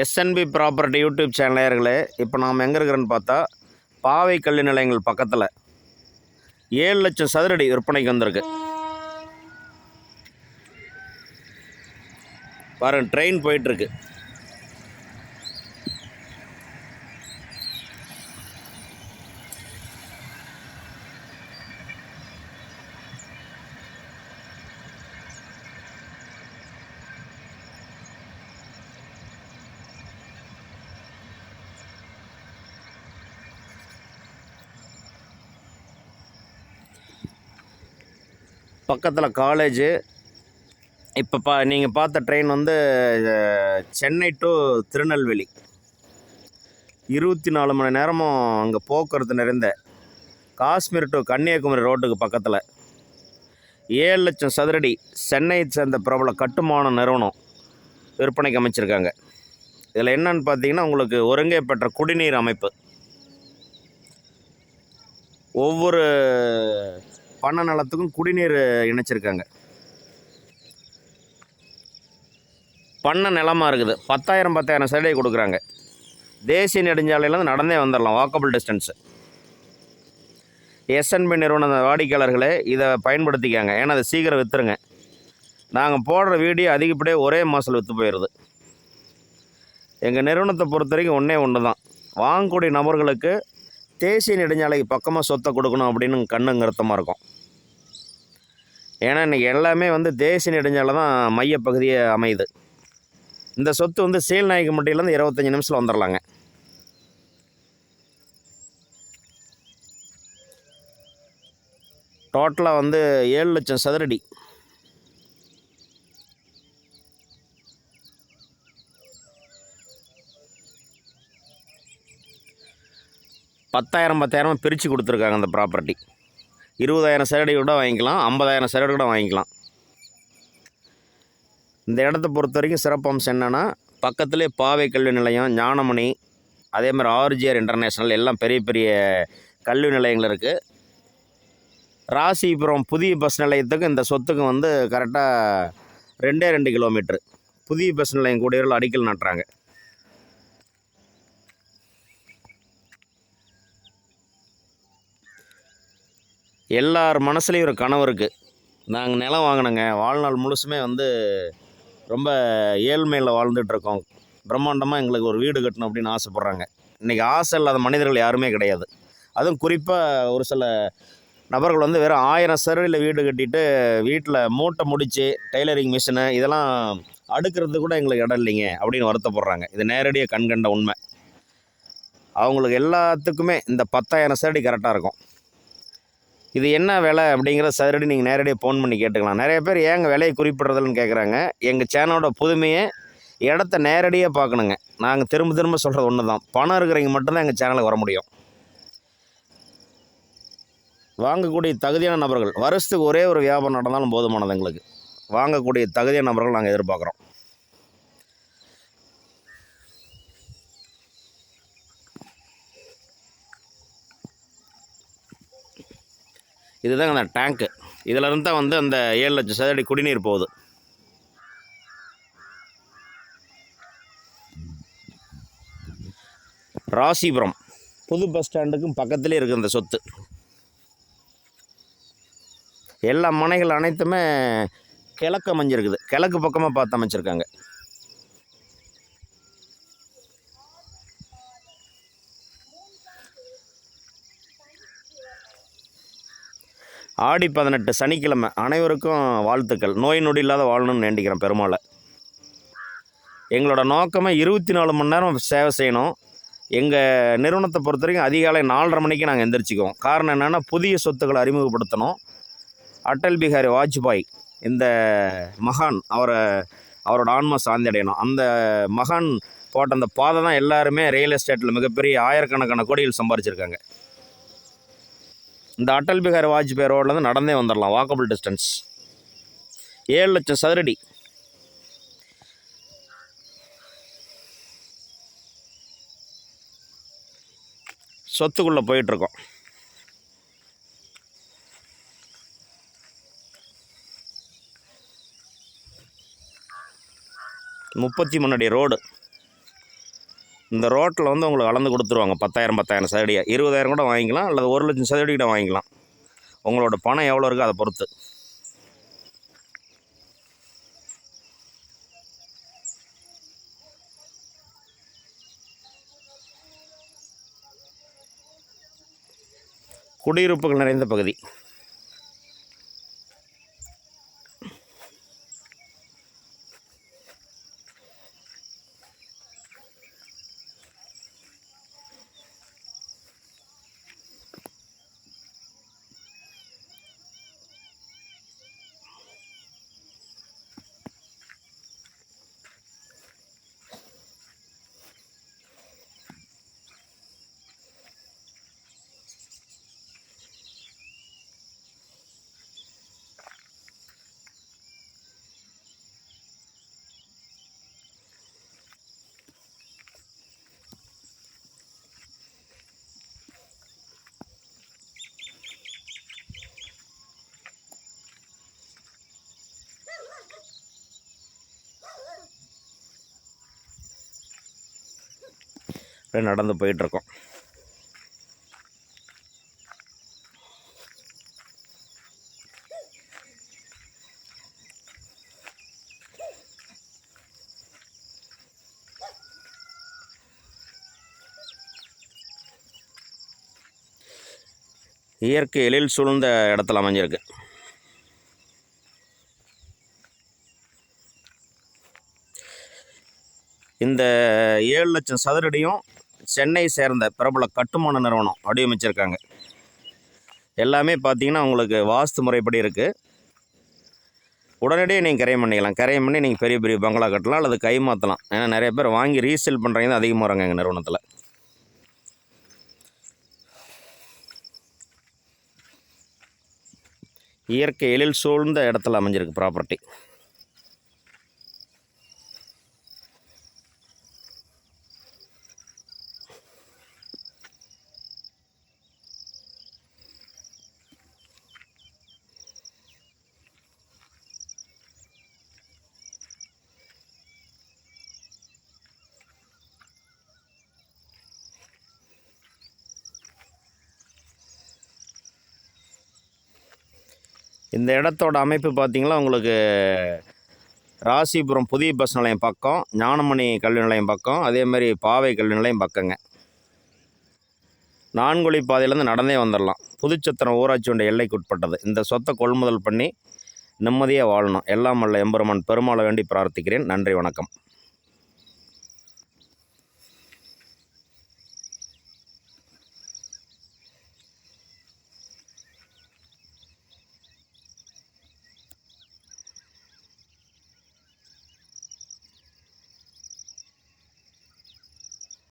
SNP property YouTube channel நேயர்களே இப்போ நாம் எங்கே இருக்கிறோன்னு பார்த்தா பாவை கல்வி நிலையங்கள் பக்கத்தில் ஏழு லட்சம் சதுரடி விற்பனைக்கு வந்திருக்கு. பாருங்கள் ட்ரெயின் போயிட்டுருக்கு பக்கத்தில் காலேஜு இப்போ பா நீங்கள் பார்த்த ட்ரெயின் வந்து சென்னை டு திருநெல்வேலி. இருபத்தி நாலு மணி நேரமும் அங்கே போக்குவரத்து நிறைந்த காஷ்மீர் டு கன்னியாகுமரி ரோட்டுக்கு பக்கத்தில். ஏழு லட்சம் சதுரடி சென்னையை சேர்ந்த பிரபல கட்டுமான நிறுவனம் விற்பனைக்கு அமைச்சிருக்காங்க. இதில் என்னன்னு பார்த்தீங்கன்னா உங்களுக்கு ஒருங்கே பெற்ற குடிநீர் அமைப்பு. ஒவ்வொரு பண்ண நிலத்துக்கும் குடிநீர் இணைச்சிருக்காங்க. பண்ண நிலமாக இருக்குது. பத்தாயிரம் பத்தாயிரம் சைடே கொடுக்குறாங்க. தேசிய நெடுஞ்சாலையிலேருந்து நடந்தே வந்துடலாம். வாக்கபிள் டிஸ்டன்ஸு எஸ்என்பி நிறுவன வாடிக்கையாளர்களே இதை பயன்படுத்திக்காங்க. ஏன்னா அதை சீக்கிரம் விற்றுருங்க நாங்கள் போடுற வீடியோ அதிகப்படியே ஒரே மாதத்தில் விற்று போயிடுது. எங்கள் நிறுவனத்தை பொறுத்த வரைக்கும் ஒன்றே ஒன்று தான் வாங்கக்கூடிய நபர்களுக்கு தேசிய நெடுஞ்சாலைக்கு பக்கமாக சொத்தை கொடுக்கணும் அப்படின்னு கண்ணுங்கருத்தமாக இருக்கும். ஏன்னா இன்றைக்கி எல்லாமே வந்து தேசிய நெடுஞ்சாலை தான் மையப்பகுதியே அமையுது. இந்த சொத்து வந்து சீல்நாயக்கம்பட்டியிலேருந்து இருபத்தஞ்சி நிமிஷத்தில் வந்துடலாங்க டோட்டலாக வந்து ஏழு லட்சம் சதுரடி. பத்தாயிரம் பத்தாயிரமாக பிரித்து கொடுத்துருக்காங்க அந்த ப்ராப்பர்ட்டி இருபதாயிரம் சரடி கூட வாங்கிக்கலாம் ஐம்பதாயிரம் சதுரடி கூட வாங்கிக்கலாம். இந்த இடத்த பொறுத்த வரைக்கும் சிறப்பம்சம் என்னென்னா பக்கத்துலேயே பாவை கல்வி நிலையம் ஞானமணி அதே மாதிரி ஆர்ஜிஆர் இன்டர்நேஷ்னல் எல்லாம் பெரிய பெரிய கல்வி நிலையங்கள் இருக்குது ராசிபுரம் புதிய பஸ் நிலையத்துக்கு இந்த சொத்துக்கும் வந்து கரெக்டாக ரெண்டே ரெண்டு கிலோமீட்ரு புதிய பஸ் நிலையம் கூடியவர்கள் அடிக்கல் நட்டுறாங்க. எல்லார் மனசுலேயும் ஒரு கனவு இருக்குது நாங்கள் நிலம் வாங்கினோங்க. வாழ்நாள் முழுசுமே வந்து ரொம்ப ஏழ்மையில் வாழ்ந்துட்டுருக்கோம். பிரம்மாண்டமாக எங்களுக்கு ஒரு வீடு கட்டணும் அப்படின்னு ஆசைப்பட்றாங்க. இன்றைக்கி ஆசை இல்லாத மனிதர்கள் யாருமே கிடையாது. அதுவும் குறிப்பாக ஒரு சில நபர்கள் வந்து வெறும் ஆயிரம் சரடியில் வீடு கட்டிட்டு வீட்டில் மூட்டை முடித்து டெய்லரிங் மிஷினு இதெல்லாம் அடுக்கிறது கூட எங்களுக்கு இடம் இல்லைங்க அப்படின்னு வருத்தப்படுறாங்க. இது நேரடியாக கண்கண்ட உண்மை. அவங்களுக்கு எல்லாத்துக்குமே இந்த பத்தாயிரம் சரடி கரெக்டாக இருக்கும். இது என்ன விலை அப்படிங்கிற சதுரடி நீங்கள் நேரடியாக ஃபோன் பண்ணி கேட்டுக்கலாம். நிறைய பேர் ஏங்க விலையை குறிப்பிட்றதுன்னு கேட்குறாங்க எங்கள் சேனலோட புதுமையை இடத்த நேரடியாக பார்க்கணுங்க. நாங்கள் திரும்ப திரும்ப சொல்கிறது ஒன்று தான் பணம் இருக்கிறவங்க மட்டும்தான் எங்கள் சேனலுக்கு வர முடியும். வாங்கக்கூடிய தகுதியான நபர்கள். வருஷத்துக்கு ஒரே ஒரு வியாபாரம் நடந்தாலும் போதுமானது எங்களுக்கு. வாங்கக்கூடிய தகுதியான நபர்கள் நாங்கள் எதிர்பார்க்குறோம். இதுதாங்க அந்த டேங்க்கு இதிலருந்து தான் வந்து அந்த ஏழு லட்சம் சதுரடி குடிநீர் போகுது. ராசிபுரம். புது பஸ் ஸ்டாண்டுக்கும் பக்கத்துலேயே இருக்குது அந்த சொத்து. எல்லா மனைகள் அனைத்துமே கிழக்கு அமைஞ்சிருக்குது. கிழக்கு பக்கமாக பார்த்து அமைச்சிருக்காங்க. ஆடி பதினெட்டு சனிக்கிழமை அனைவருக்கும் வாழ்த்துக்கள். நோய் நொடி இல்லாத வாழணும்னு வேண்டிக்கிறேன் பெருமாளை. எங்களோட நோக்கமே இருபத்தி நாலு மணி நேரம் சேவை செய்யணும். எங்கள் நிறுவனத்தை பொறுத்த வரைக்கும் அதிகாலை நாலரை மணிக்கு நாங்கள் எந்திரிச்சிக்குவோம். காரணம் என்னென்னா புதிய சொத்துக்களை அறிமுகப்படுத்தணும். அட்டல் பிஹாரி வாஜ்பாய் இந்த மகான் அவரை அவரோட ஆன்மா சாந்தி அடையணும். அந்த மகான் போட்ட அந்த பாதை தான் எல்லாருமே ரியல் எஸ்டேட்டில் மிகப்பெரிய ஆயிரக்கணக்கான கோடிகள் சம்பாரிச்சிருக்காங்க. இந்த அடல் பிஹாரி வாஜ்பாய் ரோட்லேருந்து நடந்தே வந்துடலாம் வாக்கபிள் டிஸ்டன்ஸ் ஏழு லட்சம் சதுரடி. சொத்துக்குள்ளே போயிட்டுருக்கோம். முப்பத்தி மூணு அடி ரோடு. இந்த ரோட்டில் வந்து உங்களுக்கு அளந்து கொடுத்துருவாங்க. பத்தாயிரம் பத்தாயிரம் சதுரடியாக இருபதாயிரம் கூட வாங்கிக்கலாம் அல்லது ஒரு லட்சம் சதுரடி கூட வாங்கிக்கலாம். உங்களோட பணம் எவ்வளோ இருக்கோ அதை பொறுத்து. குடியிருப்புகள் நிறைந்த பகுதி. அப்படியே நடந்து போயிட்டுருக்கோம். இயற்கை எழில் சூழ்ந்த இடத்துல அமைஞ்சிருக்கு. இந்த ஏழு லட்சம் சதுரடியும் சென்னை சேர்ந்த பிரபல கட்டுமான நிறுவனம் வடிவமைச்சிருக்காங்க. எல்லாமே பார்த்தீங்கன்னா உங்களுக்கு வாஸ்து முறைப்படி இருக்குது உடனடியே நீங்கள் கரையம் பண்ணிக்கலாம். கரையம் பண்ணி நீங்கள் பெரிய பெரிய பங்களா கட்டலாம் அல்லது கை மாற்றலாம் ஏன்னா நிறைய பேர் வாங்கி ரீசேல் பண்ணுறவங்க தான் அதிகமாக வராங்க எங்கள் நிறுவனத்தில். இயற்கை எழில் சூழ்ந்த இடத்துல அமைஞ்சிருக்கு ப்ராப்பர்ட்டி. இந்த இடத்தோட அமைப்பு பார்த்தீங்கன்னா உங்களுக்கு ராசிபுரம் புதிய பஸ் நிலையம் பக்கம் ஞானமணி கல்வி நிலையம் பக்கம் அதேமாதிரி பாவை கல்வி நிலையம் பக்கங்க. நான்குழி பாதையிலேருந்து நடந்தே வந்துடலாம் புதுச்சத்திரம் ஊராட்சியோட எல்லைக்கு உட்பட்டது. இந்த சொத்தை கொள்முதல் பண்ணி நிம்மதியாக வாழணும். எல்லாம் வல்ல எம்பெருமான் பெருமாளை வேண்டி பிரார்த்திக்கிறேன். நன்றி வணக்கம்.